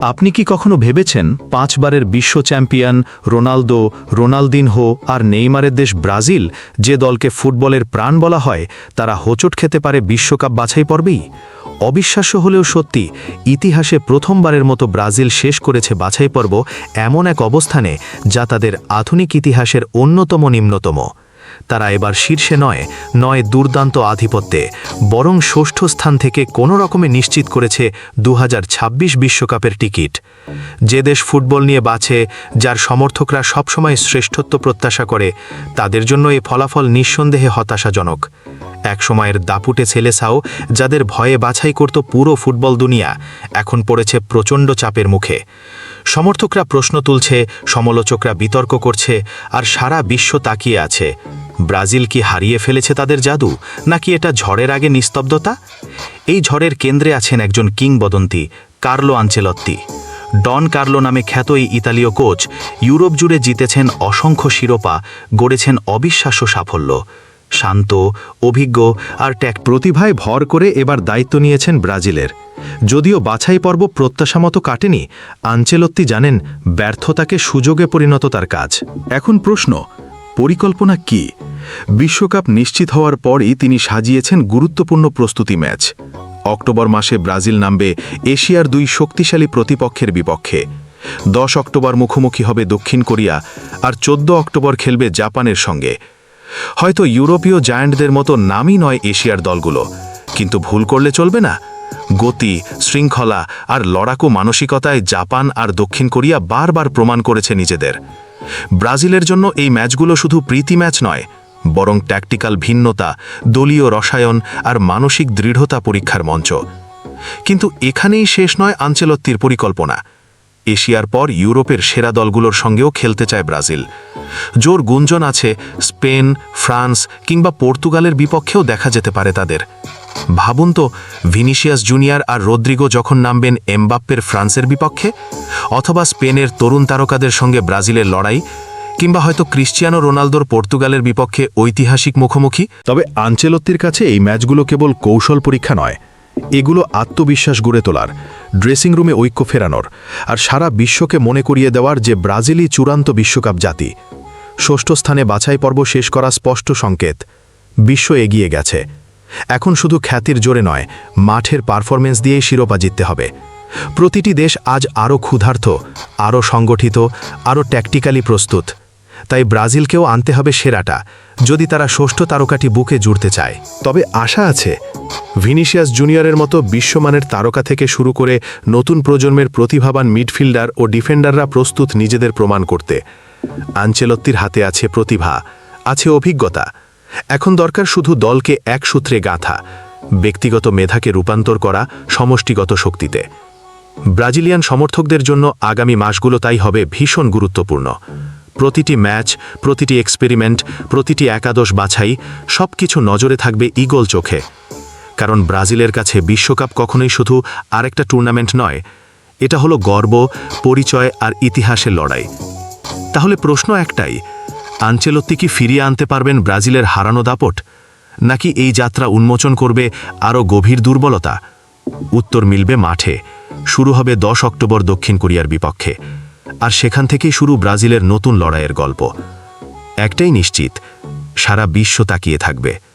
আপনি কি কখনো ভেবেছেন পাঁচবারের বিশ্ব চ্যাম্পিয়ন রোনালদো, রোনালদিনহো আর নেইমারের দেশ ব্রাজিল যে দলকে ফুটবলের প্রাণ বলা হয়, তারা হোঁচট খেতে পারে বিশ্বকাপ বাছাই পর্বেই? অবিশ্বাস্য হলেও সত্যি, ইতিহাসে প্রথমবারের মতো ব্রাজিল শেষ করেছে বাছাই পর্ব এমন এক অবস্থানে যা তাদের আধুনিক ইতিহাসের অন্যতম নিম্নতম। তারা এবার শীর্ষে নয় নয় দুর্দান্ত আধিপত্যে, বরং ষষ্ঠ স্থান থেকে কোনো রকমে নিশ্চিত করেছে দু বিশ্বকাপের টিকিট। যে দেশ ফুটবল নিয়ে বাঁচে যার সমর্থকরা সবসময় শ্রেষ্ঠত্ব প্রত্যাশা করে, তাদের জন্য এই ফলাফল নিঃসন্দেহে হতাশাজনক। একসময়ের দাপুটে ছেলেসাও যাদের ভয়ে বাছাই করত পুরো ফুটবল দুনিয়া, এখন পড়েছে প্রচণ্ড চাপের মুখে। সমর্থকরা প্রশ্ন তুলছে, সমালোচকরা বিতর্ক করছে, আর সারা বিশ্ব তাকিয়ে আছে। ব্রাজিল কি হারিয়ে ফেলেছে তাদের জাদু, নাকি এটা ঝড়ের আগে নিস্তব্ধতা? এই ঝড়ের কেন্দ্রে আছেন একজন কিংবদন্তি, কার্লো আঞ্চেলত্তি। ডন কার্লো নামে খ্যাত এই ইতালীয় কোচ, ইউরোপ জুড়ে জিতেছেন অসংখ্য শিরোপা, গড়েছেন অবিশ্বাস্য সাফল্য। শান্ত, অভিজ্ঞ আর ট্যাক প্রতিভায় ভর করে এবার দায়িত্ব নিয়েছেন ব্রাজিলের। যদিও বাছাই পর্ব প্রত্যাশামতো কাটেনি, আঞ্চেলত্তি জানেন ব্যর্থতাকে সুযোগে পরিণত তার কাজ। এখন প্রশ্ন, পরিকল্পনা কি? বিশ্বকাপ নিশ্চিত হওয়ার পরই তিনি সাজিয়েছেন গুরুত্বপূর্ণ প্রস্তুতি ম্যাচ। অক্টোবর মাসে ব্রাজিল নামবে এশিয়ার দুই শক্তিশালী প্রতিপক্ষের বিপক্ষে। দশ অক্টোবর মুখোমুখি হবে দক্ষিণ কোরিয়া আর চোদ্দ অক্টোবর খেলবে জাপানের সঙ্গে। হয়তো ইউরোপীয় জায়ান্টদের মতো নামই নয় এশিয়ার দলগুলো। কিন্তু ভুল করলে চলবে না। গতি, শৃঙ্খলা আর লড়াকু মানসিকতায় জাপান আর দক্ষিণ কোরিয়া বারবার প্রমাণ করেছে নিজেদের। ব্রাজিলের জন্য এই ম্যাচগুলো শুধু প্রীতি ম্যাচ নয় বরং ট্যাকটিক্যাল ভিন্নতা, দলীয় রসায়ন আর মানসিক দৃঢ়তা পরীক্ষার মঞ্চ। কিন্তু এখানেই শেষ নয় আঞ্চলত্তির পরিকল্পনা। এশিয়ার পর ইউরোপের সেরা দলগুলোর সঙ্গেও খেলতে চায় ব্রাজিল। জোর গুঞ্জন আছে স্পেন, ফ্রান্স কিংবা পর্তুগালের বিপক্ষেও দেখা যেতে পারে তাদের। ভাবুন তো, ভিনিসিয়াস জুনিয়র আর রদ্রিগো যখন নামবেন এমবাপ্পের ফ্রান্সের বিপক্ষে, অথবা স্পেনের তরুণ তারকাদের সঙ্গে ব্রাজিলের লড়াই কিংবা হয়তো ক্রিশ্চিয়ানো রোনালদোর পর্তুগালের বিপক্ষে ঐতিহাসিক মুখোমুখি? তবে আঞ্চেলত্তির কাছে এই ম্যাচগুলো কেবল কৌশল পরীক্ষা নয়, এগুলো আত্মবিশ্বাস গড়ে তোলার, ড্রেসিং রুমে ঐক্য ফেরানোর, আর সারা বিশ্বকে মনে করিয়ে দেওয়ার যে ব্রাজিলই চূড়ান্ত বিশ্বকাপ জাতি। ষষ্ঠ স্থানে বাছাই পর্ব শেষ করা স্পষ্ট সংকেত, বিশ্ব এগিয়ে গেছে। এখন শুধু খ্যাতির জোরে নয়, মাঠের পারফরমেন্স দিয়েই শিরোপা জিততে হবে। প্রতিটি দেশ আজ আরও ক্ষুধার্ত, আরও সংগঠিত, আরও ট্যাকটিক্যালি প্রস্তুত। তাই ব্রাজিলকেও আনতে হবে সেরাটা, যদি তারা ষষ্ঠ তারকাটি বুকে জুড়তে চায়। তবে আশা আছে, ভিনিসিয়াস জুনিয়রের মতো বিশ্বমানের তারকা থেকে শুরু করে নতুন প্রজন্মের প্রতিভাবান মিডফিল্ডার ও ডিফেন্ডাররা প্রস্তুত নিজেদের প্রমাণ করতে। আঞ্চেলত্তির হাতে আছে প্রতিভা, আছে অভিজ্ঞতা। এখন দরকার শুধু দলকে এক সূত্রে গাঁথা, ব্যক্তিগত মেধাকে রূপান্তর করা সমষ্টিগত শক্তিতে। ব্রাজিলিয়ান সমর্থকদের জন্য আগামী মাসগুলো তাই হবে ভীষণ গুরুত্বপূর্ণ। প্রতিটি ম্যাচ, প্রতিটি এক্সপেরিমেন্ট প্রতিটি একাদশ বাছাই সব কিছু নজরে থাকবে ইগল চোখে। কারণ ব্রাজিলের কাছে বিশ্বকাপ কখনোই শুধু আরেকটা টুর্নামেন্ট নয়, এটা হলো গর্ব, পরিচয় আর ইতিহাসের লড়াই। তাহলে প্রশ্ন একটাই, আঞ্চেলত্তি কি ফিরিয়ে আনতে পারবেন ব্রাজিলের হারানো দাপট? নাকি এই যাত্রা উন্মোচন করবে আরও গভীর দুর্বলতা? উত্তর মিলবে মাঠে, শুরু হবে দশ অক্টোবর দক্ষিণ কোরিয়ার বিপক্ষে। আর সেখান থেকেই শুরু ব্রাজিলের নতুন লড়াইয়ের গল্প। একটাই নিশ্চিত সারা বিশ্ব তাকিয়ে থাকবে।